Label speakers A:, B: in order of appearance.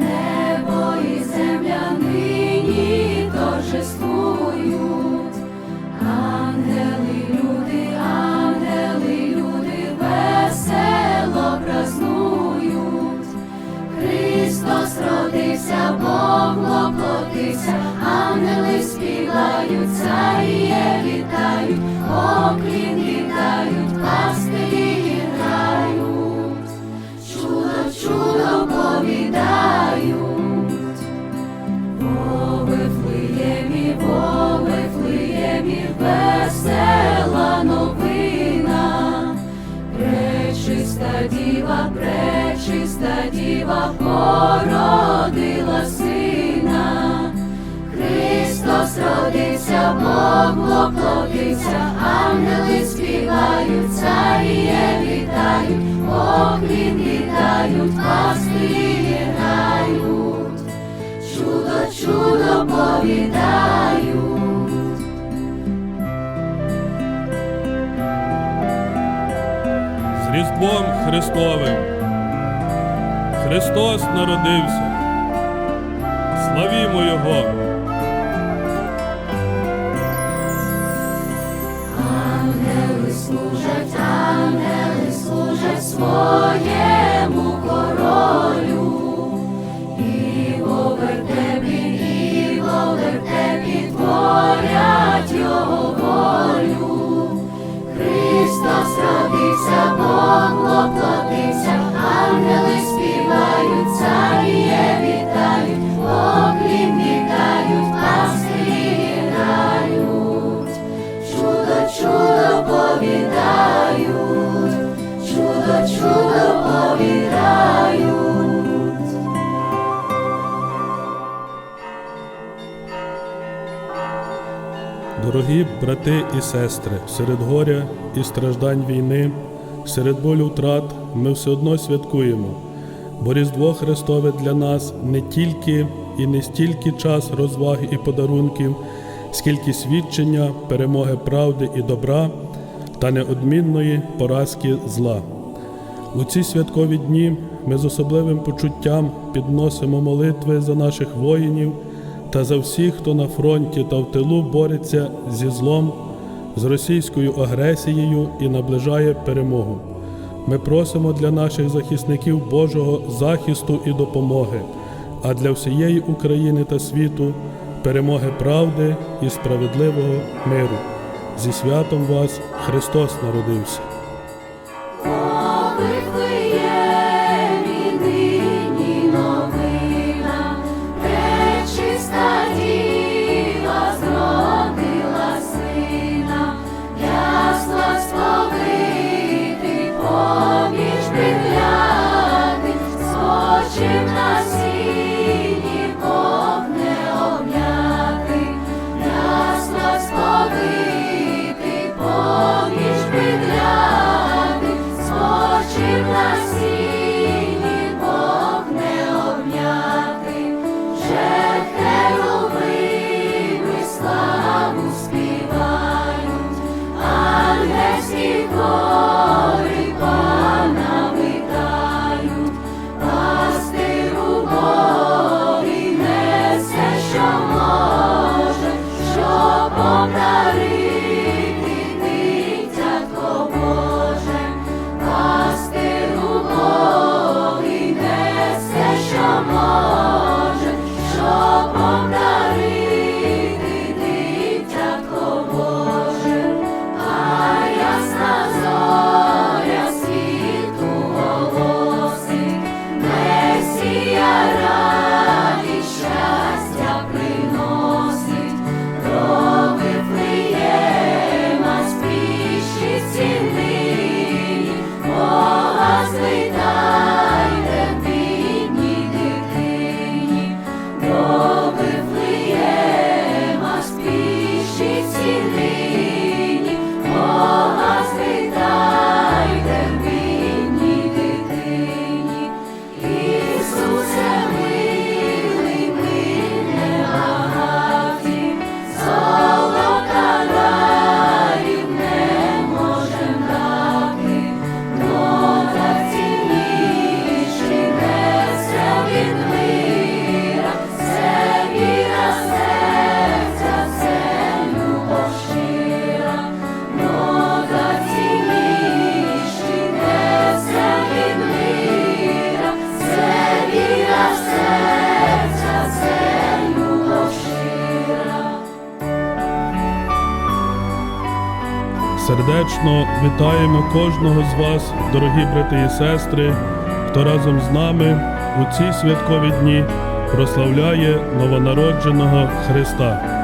A: небо і земля нині ангели, люди, ангели, люди весело празнують, Христос родився, Бог воплотився, ангели співають царі. Весела новина, пречиста діва, пречиста діва породила сина. Христос родився, Бог воплотився, ангели співають, царіє вітають, поклін вітають, пастирі грають, чудо, чудо повідають.
B: Різдвом Христовим. Христос народився. Славімо Його! Дорогі брати і сестри, серед горя і страждань війни, серед болю втрат ми все одно святкуємо, бо Різдво Христове для нас не тільки і не стільки час розваги і подарунків, скільки свідчення перемоги правди і добра та неодмінної поразки зла. У ці святкові дні ми з особливим почуттям підносимо молитви за наших воїнів та за всіх, хто на фронті та в тилу бореться зі злом, з російською агресією і наближає перемогу. Ми просимо для наших захисників Божого захисту і допомоги, а для всієї України та світу перемоги правди і справедливого миру. Зі святом вас Христос народився!
A: Сердечно вітаємо кожного з вас, дорогі брати і сестри, хто разом з нами у ці святкові дні прославляє новонародженого Христа.